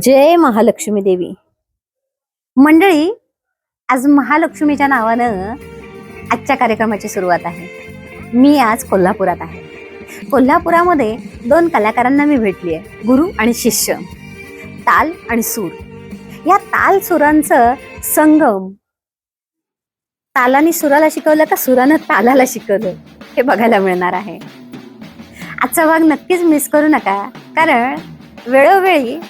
जय महालक्ष्मी देवी. मंडळी आज महालक्ष्मीच्या नावानं आजच्या कार्यक्रमाची सुरुवात आहे. मी आज कोल्हापुरात आहे. कोल्हापुरामध्ये दोन कलाकारांना मी भेटली आहे गुरु आणि शिष्य. ताल आणि सूर. या ताल सुरांचं संगम तालाने सुराला शिकवलं का सुरानं तालाला शिकवलं हे बघायला मिळणार आहे. आजचा भाग नक्कीच मिस करू नका कारण वेळोवेळी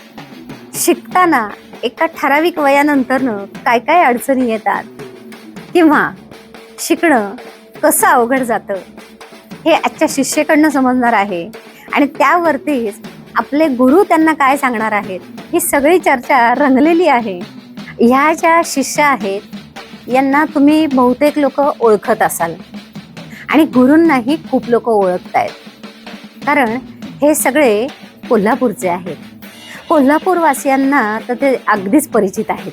शिकताना एका ठराविक वयानंतरनं काय काय अडचणी येतात किंवा शिकणं कसं अवघड जातं हे आजच्या शिष्येकडनं समजणार आहे. आणि त्यावरतीच आपले गुरु त्यांना काय सांगणार आहेत ही सगळी चर्चा रंगलेली आहे. ह्या ज्या शिष्य आहेत यांना तुम्ही बहुतेक लोक ओळखत असाल. आणि गुरूंनाही खूप लोक ओळखत आहेत कारण हे सगळे कोल्हापूरचे आहेत. कोल्हापूरवासियांना तर ते अगदीच परिचित आहेत.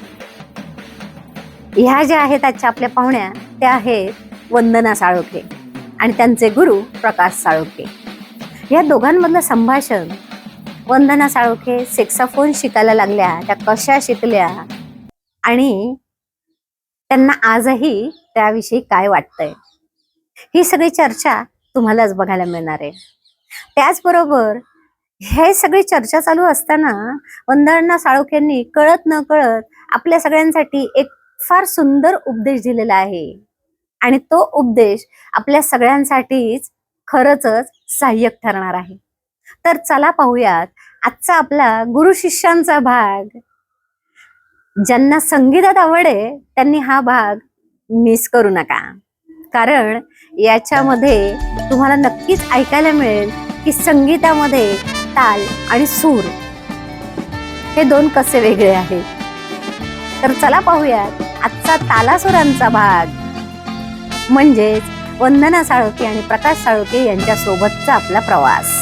ह्या ज्या आहेत आजच्या आपल्या पाहुण्या त्या आहेत वंदना साळोखे आणि त्यांचे गुरु प्रकाश साळोखे. या दोघांमधलं संभाषण वंदना साळोखे सेक्साफोन शिकायला लागल्या त्या कशा शिकल्या आणि त्यांना आजही त्याविषयी काय वाटतंय? ही सगळी चर्चा तुम्हालाच बघायला मिळणार आहे. त्याचबरोबर हे सगळी चर्चा चालू असताना वंदना साळोख्यांनी कळत न कळत आपल्या सगळ्यांसाठी एक फार सुंदर उपदेश दिलेला आहे. आणि तो उपदेश आपल्या सगळ्यांसाठीच खरंच सहाय्यक ठरणार आहे. तर चला पाहूयात आजचा आपला गुरु शिष्यांचा भाग. ज्यांना संगीतात आवड आहे त्यांनी हा भाग मिस करू नका. कारण याच्यामध्ये तुम्हाला नक्कीच ऐकायला मिळेल की संगीतामध्ये ताल आणि सूर. हे दोन कसे वेगळे आहेत? तर चला पाहूयात आजचा तालासुरांचा भाग. म्हणजेच वंदना साळुके आणि प्रकाश साळुके यांच्या सोबतचा आपला प्रवास.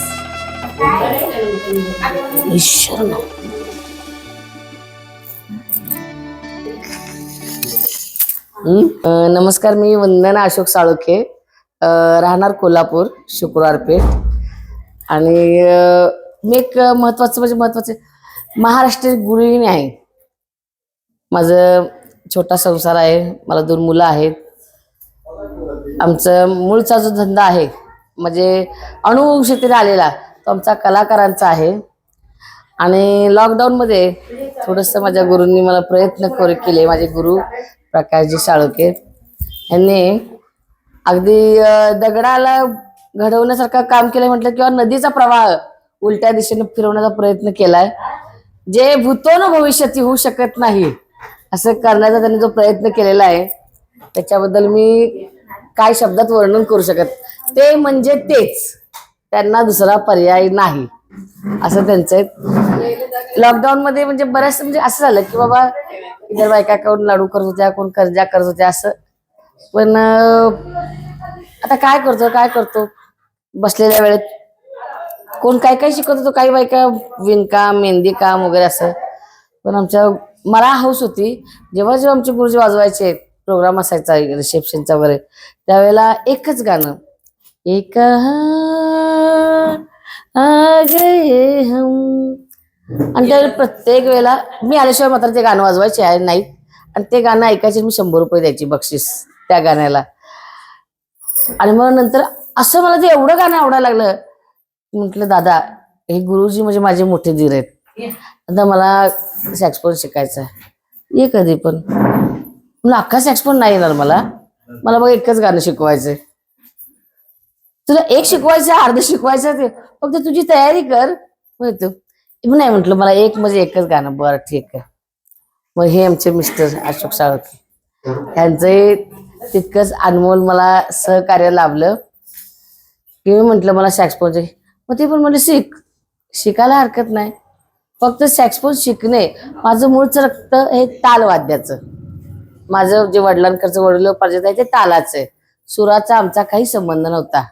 नमस्कार मी वंदना अशोक साळुके. राहणार कोल्हापूर शुक्रवार पेठ आणि मी एक महत्वाचं म्हणजे महत्वाचं महाराष्ट्र गृहिणी आहे. माझं छोटा संसार आहे. मला दोन मुलं आहेत. आमचं मूळचा जो धंदा आहे म्हणजे अणुशक्तीने आलेला तो आमचा कलाकारांचा आहे. आणि लॉकडाऊनमध्ये थोडंसं माझ्या गुरूंनी मला प्रयत्न कर केले माझे गुरु प्रकाशजी साळुके यांनी अगदी दगडाला घडवण्यासारखं काम केलं म्हटलं किंवा नदीचा प्रवाह उलट्या दिशेने फिरवण्याचा प्रयत्न केलाय जे भूतो न भविष्याती होऊ शकत नाही असं करण्याचा त्यांनी जो प्रयत्न केलेला आहे त्याच्याबद्दल मी काय शब्दात वर्णन करू शकत? ते म्हणजे तेच. त्यांना दुसरा पर्याय नाही. असं त्यांचं लॉकडाऊन मध्ये म्हणजे बऱ्याच म्हणजे असं झालं की बाबा इतर बायकाकडून लाडू करत होत्या कोण कर्जा करत होत्या असं. पण आता काय करतो काय करतो? बसलेल्या वेळेत कोण काय काय शिकवत होतो काही बायका विणकाम मेहंदी काम वगैरे असं. पण आमच्या मला हौस होती जेव्हा जेव्हा आमचे गुरुजी वाजवायचे प्रोग्राम असायचा रिसेप्शनचा वगैरे त्यावेळेला एकच गाणं एक आणि त्यावेळेला प्रत्येक वेळेला मी आल्याशिवाय मात्र ते गाणं वाजवायचे आहे नाही. आणि ते गाणं ऐकायचे मी शंभर रुपये द्यायची बक्षीस त्या गाण्याला. आणि मग नंतर असं मला ते एवढं गाणं आवडायला लागलं. म्हटलं दादा हे गुरुजी म्हणजे माझे मोठे धीर आहेत. आता मला सॅक्सफोन शिकायचं आहे. ये कधी पण. म्हणून अख्खा सॅक्सफोन नाही येणार मला. मला बघ एकच गाणं शिकवायचंय. तुला एक शिकवायचं अर्ध शिकवायचं ते फक्त तुझी तयारी कर. मग तू. नाही म्हटलं मला एक म्हणजे एकच गाणं. बरं ठीक आहे. मग हे आमचे मिस्टर अशोक साळके यांचंही तितकंच अनमोल मला सहकार्य लाभलं. की मी म्हटलं मला सॅक्सफोनचे मग ते पण म्हणजे शिक. शिकायला हरकत नाही. फक्त सॅक्सफोन शिकणे. माझं मूळचं रक्त हे ताल वाद्याचं. माझं जे वडिलांकडचं वडील पाहिजे आहे ते तालाचं आहे. सुराचा आमचा काही संबंध नव्हता.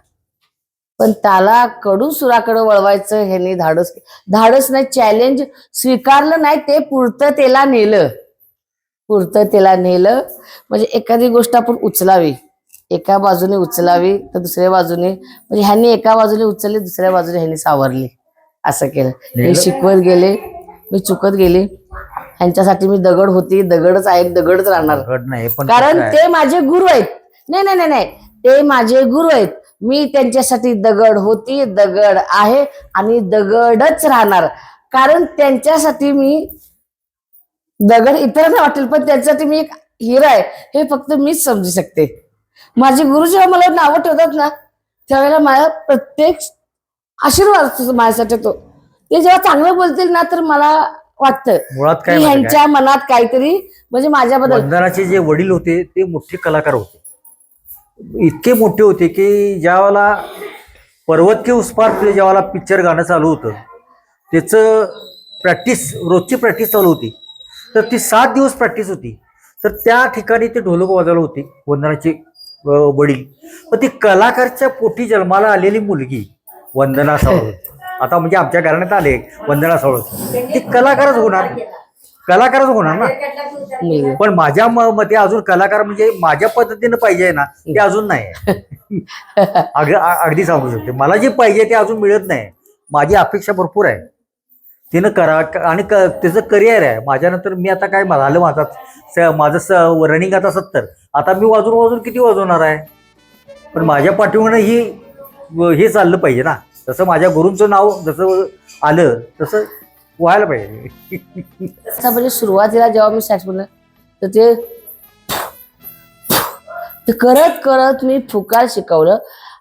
पण तालाकडून सुराकडे वळवायचं ह्यांनी धाडस धाडस नाही चॅलेंज स्वीकारलं नाही ते पूर्ततेला नेलं. पूर्ततेला नेलं. म्हणजे एखादी गोष्ट आपण उचलावी. एका बाजूने उचलावी तर दुसऱ्या बाजूने म्हणजे ह्यांनी एका बाजूने उचलली दुसऱ्या बाजूने ह्यांनी सावरली. असं केलं. हे शिकवत गेले मी चुकत गेली. ह्यांच्यासाठी मी दगड होती दगडच आहे दगडच राहणार. कारण ते माझे गुरु आहेत. नाही नाही नाही नाही. ते माझे गुरु आहेत. मी त्यांच्यासाठी दगड होती दगड आहे आणि दगडच राहणार. कारण त्यांच्यासाठी मी दगड इतरांना वाटेल पण त्यांच्यासाठी मी एक हिरा आहे. हे फक्त मीच समजू शकते. माझे गुरु जेव्हा मला नावं ठेवतात ना त्यावेळेला माझा प्रत्येक आशीर्वाद माझ्यासाठी तो ते जेव्हा चांगलं बोलतील ना तर मला वाटतं की ह्यांच्या मनात काहीतरी म्हणजे? माझ्याबद्दल. वंदनाचे जे वडील होते ते मोठे कलाकार होते. इतके मोठे होते की ज्यावेळेला पर्वत के उस पार ते ज्यावेळेला पिक्चर गाणं चालू होतं त्याचं प्रॅक्टिस रोजची प्रॅक्टिस चालू होती. तर ती सात दिवस प्रॅक्टिस होती. तर त्या ठिकाणी ते ढोलक वाजवलं होते वंदनाचे वडील. पण ती कलाकारच्या पोटी जन्माला आलेली मुलगी वंदना सावळत. आता म्हणजे आमच्या घराण्यात आले वंदना सावळत. ती कलाकारच होणार. कलाकारच होणार ना. पण माझ्या म- मते अजून कलाकार म्हणजे माझ्या पद्धतीनं पाहिजे ना ते अजून नाही. अगदी सांगू शकते. मला जे पाहिजे ते अजून मिळत नाही. माझी अपेक्षा भरपूर आहे. तिनं करा आणि क- त्याचं करिअर आहे. माझ्यानंतर मी आता काय झालं माझा स- माझं रनिंग आता सत्तर. आता मी वाजून वाजून किती वाजवणार आहे? पण माझ्या पाठीमागं ही हे चाललं पाहिजे ना. तसं माझ्या गुरूंचं नाव जसं आलं तसं व्हायला पाहिजे. असं म्हणजे सुरुवातीला जेव्हा मी सॅक्स म्हणलं तर ते ते करत करत मी फुकाळ शिकवलं.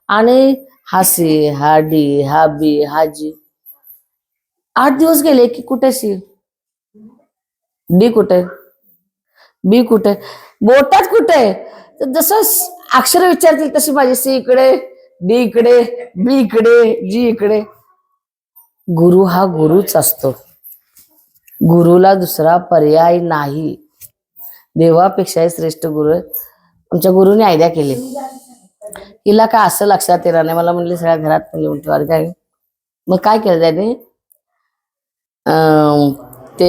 आणि हा सी हा डी हा बी हा जी आठ दिवस गेले की कुठे सी? डी कुठे? बी कुठे? बोटात कुठे? तर जसं अक्षर विचारतील तशी माझी सी इकडे डी इकडे बी इकडे जी इकडे. गुरु हा गुरुच असतो. गुरुला दुसरा पर्याय नाही. देवापेक्षाही श्रेष्ठ गुरु आमच्या गुरुने आयडिया केली. हिला काय असं लक्षात येणार नाही. मला म्हणले सगळ्या घरात म्हणले म्हणतो अरे काय? मग काय केलं त्याने? ते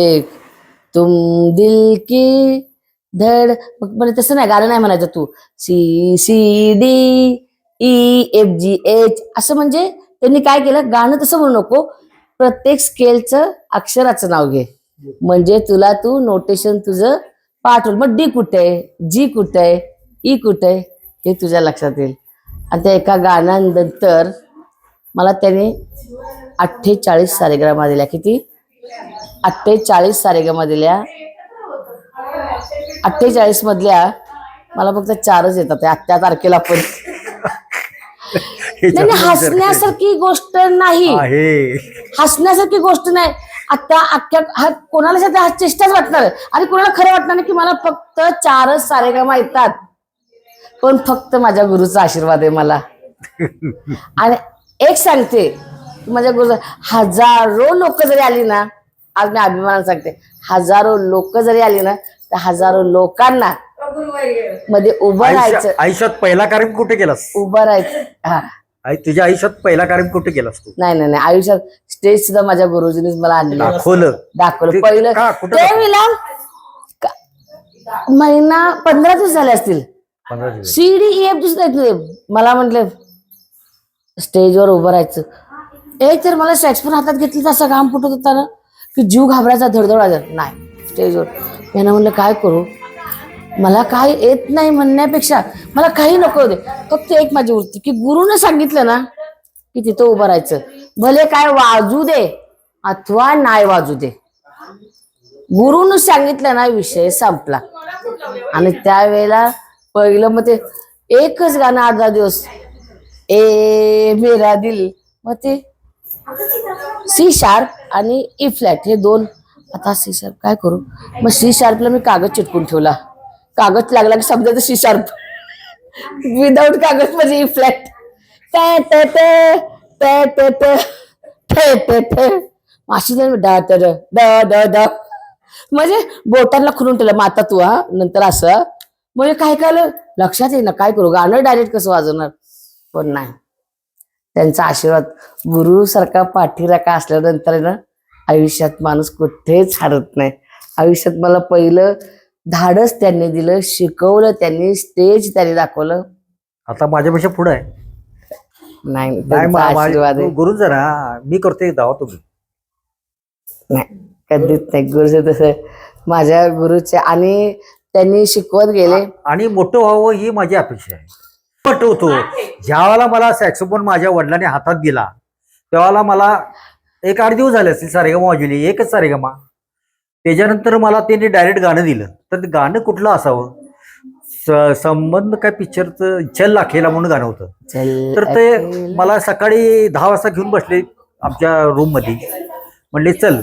तुम दिल की धड मग तसं नाही गाणं नाही म्हणायचं तू. C C D E F G H असं म्हणजे त्यांनी काय केलं? गाणं तसं म्हणू नको. प्रत्येक स्केलचं अक्षराचं नाव घे. म्हणजे तुला तू नोटेशन तुझं पाठवलं. मग डी कुठे? आहे जी कुठे? आहे ई कुठे? आहे हे तुझ्या लक्षात येईल. आणि त्या एका गाण्यानंतर मला त्याने अठ्ठेचाळीस सारेग्रामा दिल्या किती? अठ्ठेचाळीस सारेगामा दिल्या अठ्ठेचाळीस मधल्या मला फक्त चारच येतात त्या त्या तारखेला पण. हसण्यासारखी गोष्ट नाही. हसण्यासारखी गोष्ट नाही. आता अख्ख्या हा कोणाला सध्या हा चेष्टाच वाटणार. आणि कोणाला खरं वाटणार नाही की मला फक्त चारच सारेगामा येतात पण फक्त माझ्या गुरुचा आशीर्वाद आहे मला. आणि एक सांगते माझ्या गुरुचा हजारो लोक जरी आली ना आज मी अभिमानाने सांगते हजारो लोक जरी आली ना तर हजारो लोकांना मध्ये उभं राहायचं. आयुष्यात पहिला कार्यक्रम कुठे केलास? उभं राहायचं. हा. आई तुझ्या आयुष्यात पहिला कार्यक्रम कुठे केलास तू? नाही नाही नाही. आयुष्यात स्टेज सुद्धा माझ्या गुरुजींनीच मला आणली. दाखवलं. दाखवलं. ते- पहिलं का? कुठं ते दाखवलं? विलाम का- महिना पंधरा दिवस झाले असतील. पंधरा दिवस. सी डी एफ दिसत आहेत ते. मला म्हटले स्टेजवर उभं राहायचं. एक तर मला सॅक्सफोन हातात घेतली तर असं घाम फुटत होता ना? की जीव घाबरायचा धडधडायचा नाही स्टेजवर यानं म्हणलं काय करू? मला काय येत नाही म्हणण्यापेक्षा मला काही नको दे. फक्त एक माझी वृत्ती की गुरुनं सांगितलं ना की तिथं उभं राहायचं. भले काय वाजू दे अथवा नाही वाजू दे. गुरुनं सांगितलं ना विषय संपला. आणि त्यावेळेला पहिलं मग ते एकच गाणं अर्धा दिवस ए मेरा दिल. मग ते सी शार्प आणि ई फ्लॅट हे दोन. आता सी शार्प काय करू? मग सी शार्पला मी कागद चिटकून ठेवला. कागद लागला की समजा सी शार्प. विदाऊट कागद म्हणजे ई फ्लॅट. अशी जर ड तर ड ड म्हणजे बोटांना खुलून ठेवलं माता तू हा. नंतर असं. म्हणजे काय कळलं लक्षात येईना काय करू? गाणं डायरेक्ट कसं वाजवणार? पण नाही. त्यांचा आशीर्वाद गुरु सारखा पाठीराखा असल्यानंतर ना आयुष्यात माणूस कुठेच हरत नाही. आयुष्यात मला पहिलं धाडस त्यांनी दिलं शिकवलं त्यांनी स्टेज त्यांनी दाखवलं. आता माझ्यापेक्षा पुढे आहे. नाही त्यांचा आशीर्वाद आहे. गुरु जरा मी करतोय दावा तुम्ही. नाही कधीच नाही. गुरुचे तसं माझ्या गुरुचे आणि त्यांनी शिकवत गेले. आणि मोठं व्हावं ही माझी अपेक्षा आहे. होतो. ज्यावेळेला मला सॅक्सोफोन माझ्या वडिलांनी हातात दिला त्यावेळेला मला एक आठ दिवस झाले असतील सारेगमा वाजवली एकच सारेगमा. त्याच्यानंतर मला त्यांनी डायरेक्ट गाणं दिलं. तर ते गाणं कुठलं असावं? स- संबंध काय पिक्चरचं चल लाखेला म्हणून गाणं होतं. चल तर ते. मला सकाळी दहा वाजता घेऊन बसले आमच्या रूममध्ये म्हणले चल.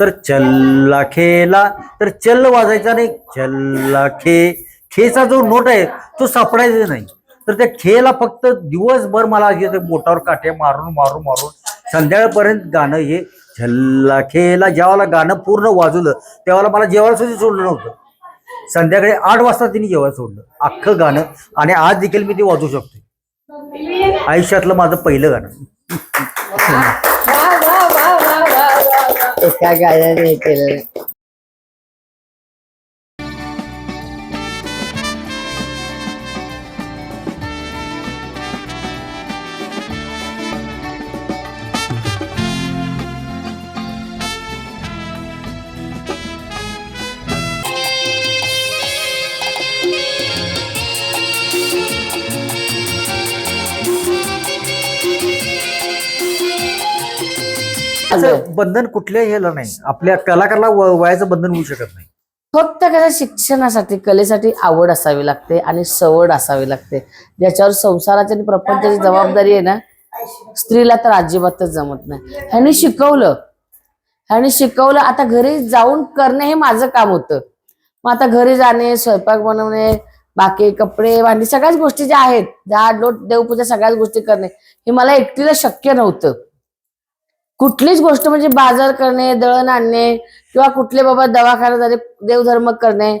तर चल्ला खेला तर चल वाजायचा नाही. चल्ला खे खेचा जो नोट आहे तो सापडायचा नाही. तर त्या खेला फक्त दिवसभर मला बोटावर काठ्या मारून मारून मारून संध्याकाळपर्यंत गाणं हे झल्ला खेला ज्यावेळेला गाणं पूर्ण वाजवलं त्यावेळेला मला जेवायला सुद्धा सोडलं नव्हतं. संध्याकाळी आठ वाजता तिने जेवायला सोडलं अख्खं गाणं आणि आज देखील मी ते वाजवू शकतो आयुष्यातलं माझं पहिलं गाणं. एका गाण्याने हे बंधन कुठल्याही ह्याला नाही. आपल्या कलाकाराला वयाचं बंधन होऊ शकत नाही. फक्त कसं शिक्षणासाठी कलेसाठी आवड असावी लागते आणि सवड असावी लागते. ज्याच्यावर संसाराची आणि प्रपंचाची जबाबदारी आहे ना स्त्रीला तर अजिबातच जमत नाही. ह्यानी शिकवलं. ह्यानी शिकवलं आता घरी जाऊन करणे हे माझं काम होतं. मग आता घरी जाणे स्वयंपाक बनवणे बाकी कपडे भांडी सगळ्याच गोष्टी ज्या आहेत झाड लोट देवपूजा सगळ्याच गोष्टी करणे हे मला एकटीला शक्य नव्हतं. कुठलीच गोष्ट म्हणजे बाजार करणे दळण आणणे किंवा कुठले बाबा दवाखाना झाले देवधर्म करणे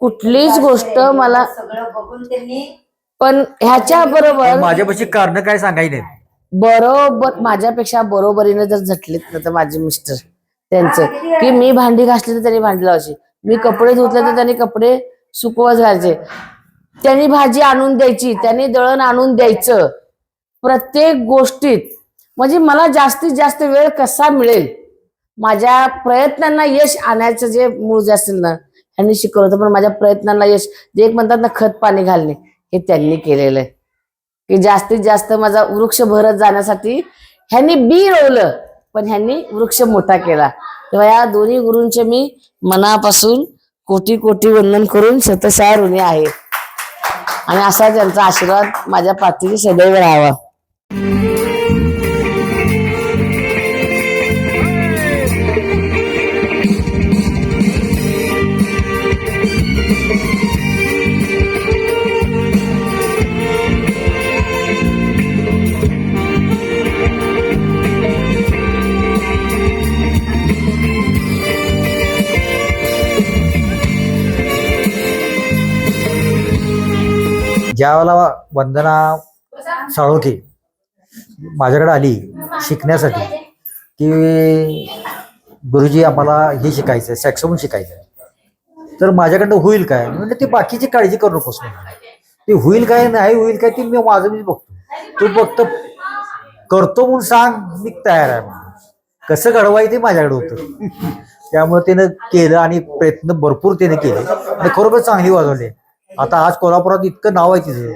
कुठलीच गोष्ट मला सगळं बघून त्यांनी पण ह्याच्या बरोबर माझ्यापाशी कारण काय सांगायची? नाही बरोबर माझ्यापेक्षा बरोबरीने जर झटलेत ना तर माझे मिस्टर त्यांचे. की मी भांडी घासली तर त्यांनी भांडी लावायची. मी कपडे धुतले तर त्यांनी कपडे सुकवत घालायचे. त्यांनी भाजी आणून द्यायची त्यांनी दळण आणून द्यायचं. प्रत्येक गोष्टीत म्हणजे मला जास्तीत जास्त वेळ कसा मिळेल? माझ्या प्रयत्नांना यश आणायचं जे मूळ जे असेल ना त्यांनी शिकवलं होतं पण माझ्या प्रयत्नांना यश जे एक म्हणतात ना खत पाणी घालणे हे त्यांनी केलेलं आहे. की जास्तीत जास्त माझा वृक्ष भरत जाण्यासाठी ह्यांनी बी रोवलं पण ह्यांनी वृक्ष मोठा केला. तेव्हा या दोन्ही गुरूंचे मी मनापासून कोटी कोटी वंदन करून शतशा ऋणी आहे. आणि असा त्यांचा आशीर्वाद माझ्या पाठीशी सदैव राहावा. ज्यावेळेला वंदना साळोखे माझ्याकडे आली शिकण्यासाठी की गुरुजी आम्हाला हे शिकायचं आहे सॅक्सोफोन शिकायचं आहे तर माझ्याकडनं होईल काय? म्हणजे ते बाकीची काळजी करू नकोस म्हणून ते होईल काय नाही होईल काय ते मी माझं मी बघतो. तू फक्त करतो म्हणून सांग मी तयार आहे म्हणून. कसं घडवायचं ते माझ्याकडे होतं. त्यामुळे त्यानं केलं आणि प्रयत्न भरपूर त्याने केले. आणि खरोखर चांगली वाजवली. आता आज कोल्हापुरात इतकं नाव आहे तिचं.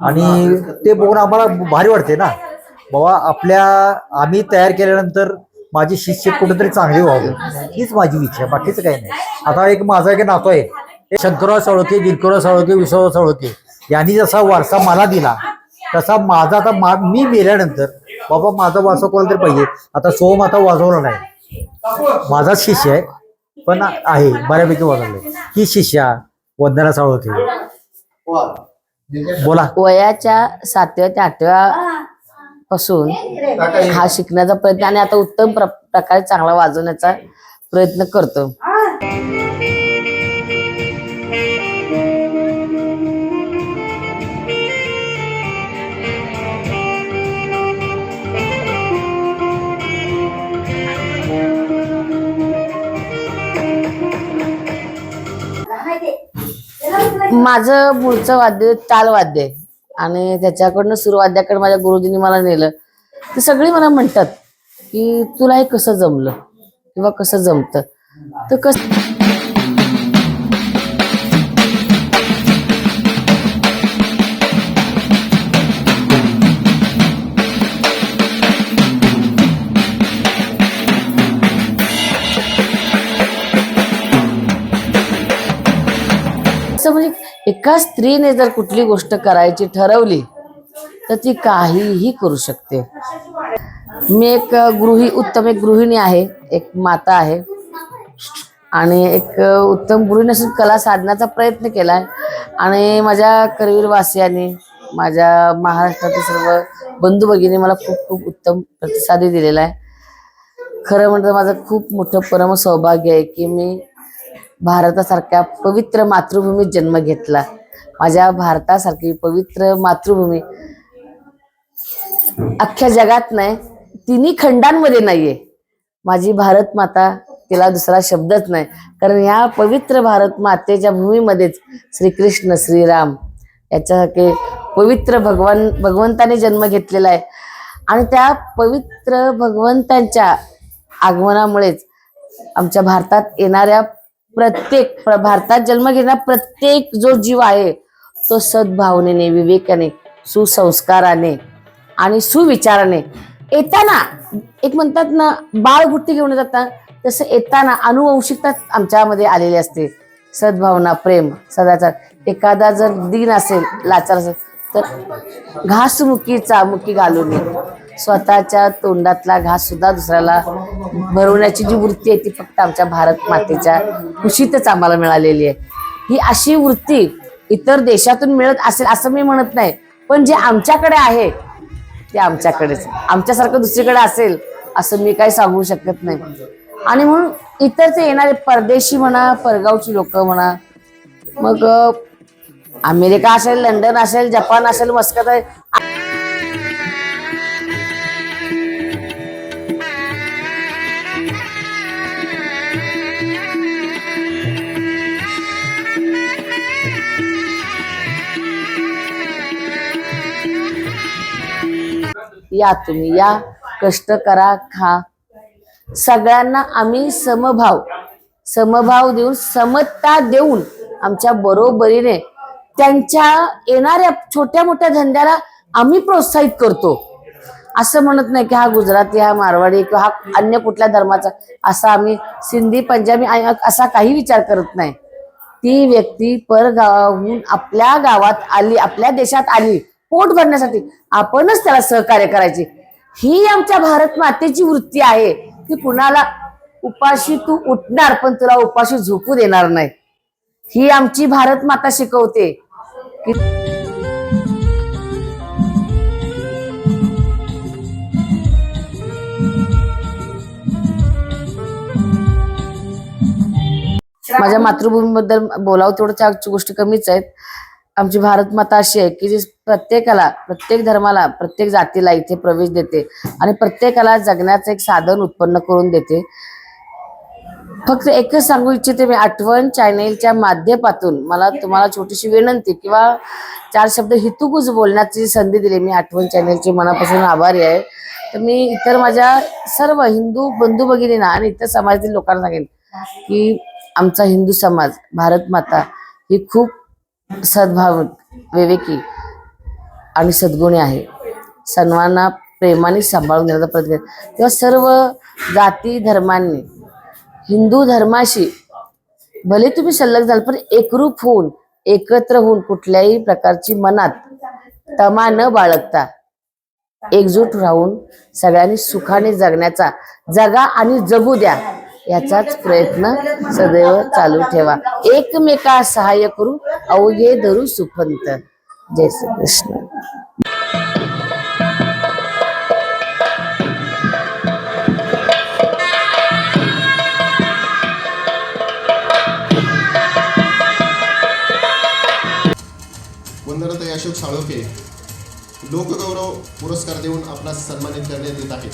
आणि ते बघून आम्हाला भारी वाटते ना. बाबा आपल्या आम्ही तयार केल्यानंतर माझी शिष्य कुठेतरी चांगली व्हावे. हीच माझी इच्छा आहे बाकीचं काही नाही. आता एक माझा एक नातो आहे. शंकरराव साळोके गिरकराव साळोके विश्वराव साळोके. यांनी जसा वारसा मला दिला तसा माझा आता मा मी मेल्यानंतर बाबा माझा वारसा कोणाला तरी पाहिजे. आता सोम आता वाजवला नाही. माझाच शिष्य आहे पण आहे बऱ्यापैकी वाजवलं ही शिष्या वंदना साळवते बोला. वयाच्या सातव्या ते आठव्या पासून हा शिकण्याचा प्रयत्न आणि आता उत्तम प्र- प्रकारे चांगला वाजवण्याचा प्रयत्न करतो माझं मूळचं वाद्य तालवाद्य आहे. आणि त्याच्याकडनं सुरवाद्याकडे माझ्या गुरुजींनी मला नेलं. ते सगळी मला म्हणतात की तुला हे कसं जमलं? किंवा कसं जमतं? तर कसं एका स्त्रीने जर कुठली गोष्ट करायची ठरवली तर ती काहीही करू शकते. मी एक गृही उत्तम एक गृहिणी आहे एक माता आहे. आणि एक उत्तम गृहिणी असून कला साधण्याचा प्रयत्न केलाय. आणि माझ्या करवीरवासियांनी माझ्या महाराष्ट्रातील सर्व बंधू भगिनी मला खूप खूप उत्तम प्रतिसादही दिलेला आहे खरं म्हणतं माझं खूप मोठं परम सौभाग्य आहे की मी भारतासारख्या पवित्र मातृभूमीत जन्म घेतला. माझ्या भारतासारखी पवित्र मातृभूमी अख्ख्या जगात नाही तिन्ही खंडांमध्ये नाहीये. माझी भारत माता तिला दुसरा शब्दच नाही. कारण ह्या पवित्र भारत मातेच्या भूमीमध्येच श्रीकृष्ण श्रीराम याच्यासारखे पवित्र भगवान भगवंताने जन्म घेतलेला आहे. आणि त्या पवित्र भगवंतांच्या आगमनामुळेच आमच्या भारतात येणाऱ्या प्रत्येक प्र- भारतात जन्म घेणारा प्रत्येक जो जीव आहे तो सद्भावनेने विवेकाने सुसंस्काराने आणि सुविचाराने येताना एक म्हणतात ना बाळबुट्टी घेऊन जातात. ना तसं येताना अनुवंशिकता आमच्यामध्ये आलेली असते. सद्भावना प्रेम सदाचार. एखादा जर दिन असेल लाचार असेल तर घासमुखीचा मुखी घालून स्वतःच्या तोंडातला घास सुद्धा दुसऱ्याला भरवण्याची जी वृत्ती आहे ती फक्त आमच्या भारत मातेच्या खुशीतच आम्हाला मिळालेली आहे. ही अशी वृत्ती इतर देशातून मिळत असेल असं मी म्हणत नाही. पण जे आमच्याकडे आहे ते आमच्याकडेच. आमच्यासारखं दुसरीकडे असेल असं मी काही सांगू शकत नाही. आणि म्हणून इतरचे येणारे परदेशी म्हणा परगावची लोक म्हणा मग अमेरिका असेल लंडन असेल जपान असेल मस्कत या तुम्ही या. कष्ट करा खा. सगळ्यांना आम्ही समभाव समभाव देऊन समता देऊन आमच्या बरोबरीने त्यांच्या येणाऱ्या छोट्या मोठ्या धंद्याला आम्ही प्रोत्साहित करतो. असं म्हणत नाही की हा गुजराती हा मारवाडी किंवा हा अन्य कुठल्या धर्माचा असा आम्ही सिंधी पंजाबी असा काही विचार करत नाही. ती व्यक्ती परगावाहून आपल्या गावात आली आपल्या देशात आली. पोट भरण्यासाठी आपणच त्याला सहकार्य करायचे. ही आमच्या भारत मातेची वृत्ती आहे की कुणाला उपाशी तू उठणार पण तुला उपाशी झोपू देणार नाही. ही आमची भारत माता शिकवते की माझ्या मातृभूमीबद्दल बोलावं तेवढं गोष्टी कमीच आहेत. आमची भारत माता अशी आहे की जी प्रत्येकाला प्रत्येक धर्माला प्रत्येक जातीला इथे प्रवेश देते आणि प्रत्येकाला जगण्याचं एक साधन उत्पन्न करून देते. फक्त एकच सांगू इच्छिते मी आठवण चॅनेलच्या माध्यमातून मला तुम्हाला छोटीशी विनंती किंवा चार शब्द हितुकूच बोलण्याची संधी दिली. मी आठवण चॅनेलची मनापासून आभारी आहे. तर मी इतर माझ्या सर्व हिंदू बंधू भगिनींना आणि इतर समाजातील लोकांना सांगेन की आमचा हिंदू समाज भारत माता ही खूप सद्भाव विवेकी आणि सद्गुणी आहे सर्वांना प्रेमाने सांभाळून घेण्याचा प्रयत्न केला. तेव्हा सर्व जाती धर्मांनी हिंदू धर्माशी भले तुम्ही सल्लग झाल पण एकरूप होऊन एकत्र होऊन कुठल्याही प्रकारची मनात तमा न बाळगता एकजूट राहून सगळ्यांनी सुखाने जगण्याचा जगा आणि जगू द्या याचाच प्रयत्न सदैव चालू ठेवा एकमेका सहाय्य करू अवघे धरू सुपंत जय श्री कृष्ण. वंदनताई अशोक साळोके लोकगौरव पुरस्कार देऊन आपला सन्मानित करण्यात येत आहे.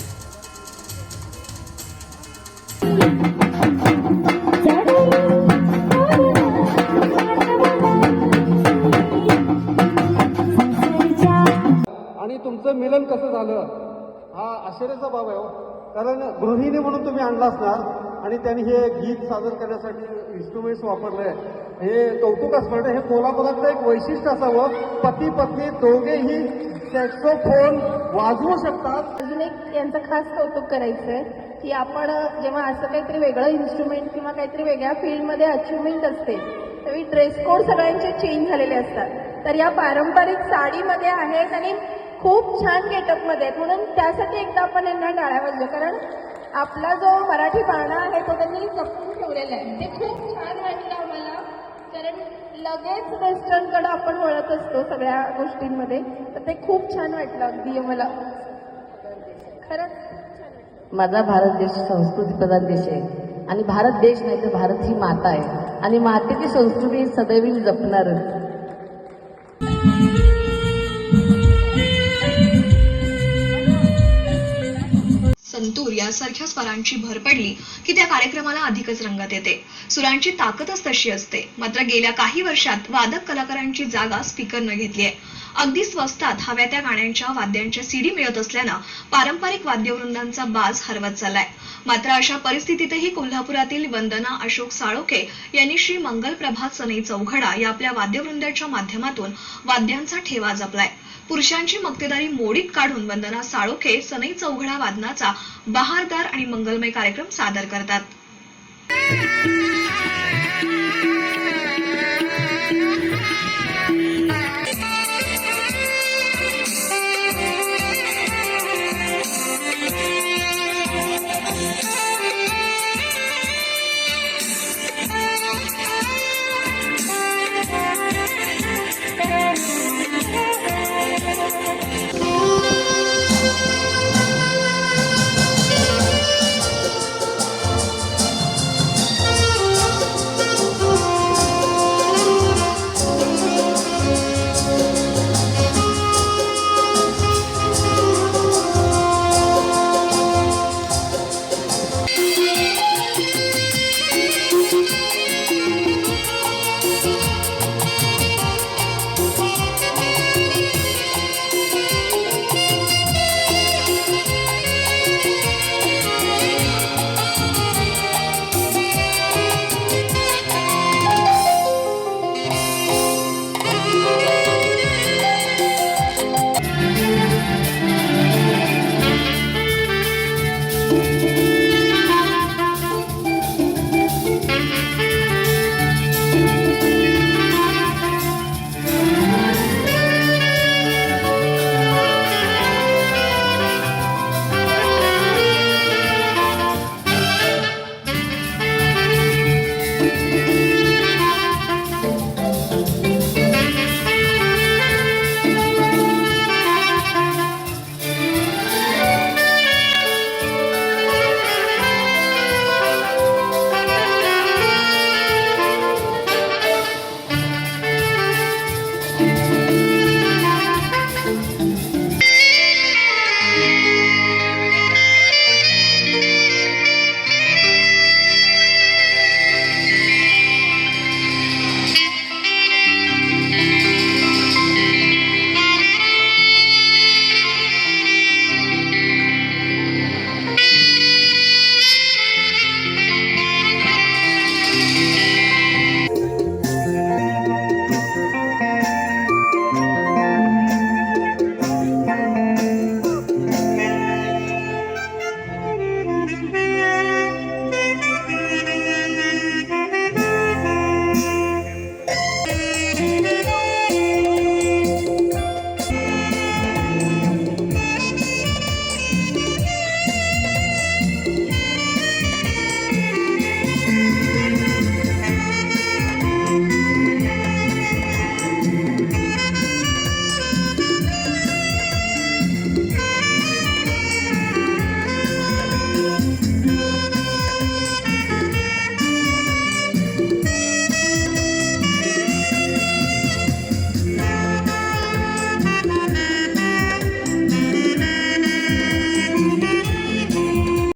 तुमचं मिलन कसं झालं? हा आश्चर्याचा बाब आहे हो. कारण गृहिणी म्हणून तुम्ही आणला असणार आणि त्यांनी हे गीत सादर करण्यासाठी इन्स्ट्रुमेंट्स वापरले. हे कौतुक हे कोल्हापुरातलं एक वैशिष्ट्य असावं. पती पत्नी दोघेही सॅक्सोफोन वाजवू शकतात. अजून एक यांचं खास कौतुक करायचं आहे की आपण जेव्हा असं काहीतरी वेगळं इन्स्ट्रुमेंट किंवा काहीतरी वेगळ्या फील्डमध्ये अचिव्हमेंट असते त्यावेळी ड्रेस कोड सगळ्यांचे चेंज झालेले असतात. तर या पारंपरिक साडीमध्ये आहेत आणि खूप छान गेटअपमध्ये आहेत. म्हणून त्यासाठी एकदा आपण यांना टाळ्या वाजलो कारण आपला जो मराठी बाणा आहे तो त्यांनी जपून ठेवलेला आहे. ते खूप छान वाटलं आम्हाला. कारण लगेच वेस्टर्नकडं आपण वळत असतो सगळ्या गोष्टींमध्ये. तर ते खूप छान वाटलं अगदी मला खरंच माझा भारत देश संस्कृती प्रधान देश आहे. आणि भारत देश नाही तर भारत ही माता आहे. आणि मातेची संस्कृती सदैव जपणारच. यासारख्या स्वरांची भर पडली की त्या कार्यक्रमाला अधिकच रंगत येते. सुरांची ताकदच तशी असते. मात्र गेल्या काही वर्षात वादक कलाकारांची जागा स्पीकरनं घेतली आहे. अगदी स्वस्तात हव्या त्या गाण्यांच्या वाद्यांच्या सीडी मिळत असल्यानं पारंपरिक वाद्यवृंदांचा बाज हरवत चाललाय. मात्र अशा परिस्थितीतही कोल्हापुरातील वंदना अशोक साळोखे यांनी श्री मंगल प्रभात सनई चौघडा या आपल्या वाद्यवृंदाच्या माध्यमातून वाद्यांचा ठेवा जपलाय. पुरुषांची मक्तेदारी मोडीत काढून वंदना साळोखे सनई चौघडा वादनाचा बहारदार आणि मंगलमय कार्यक्रम सादर करतात.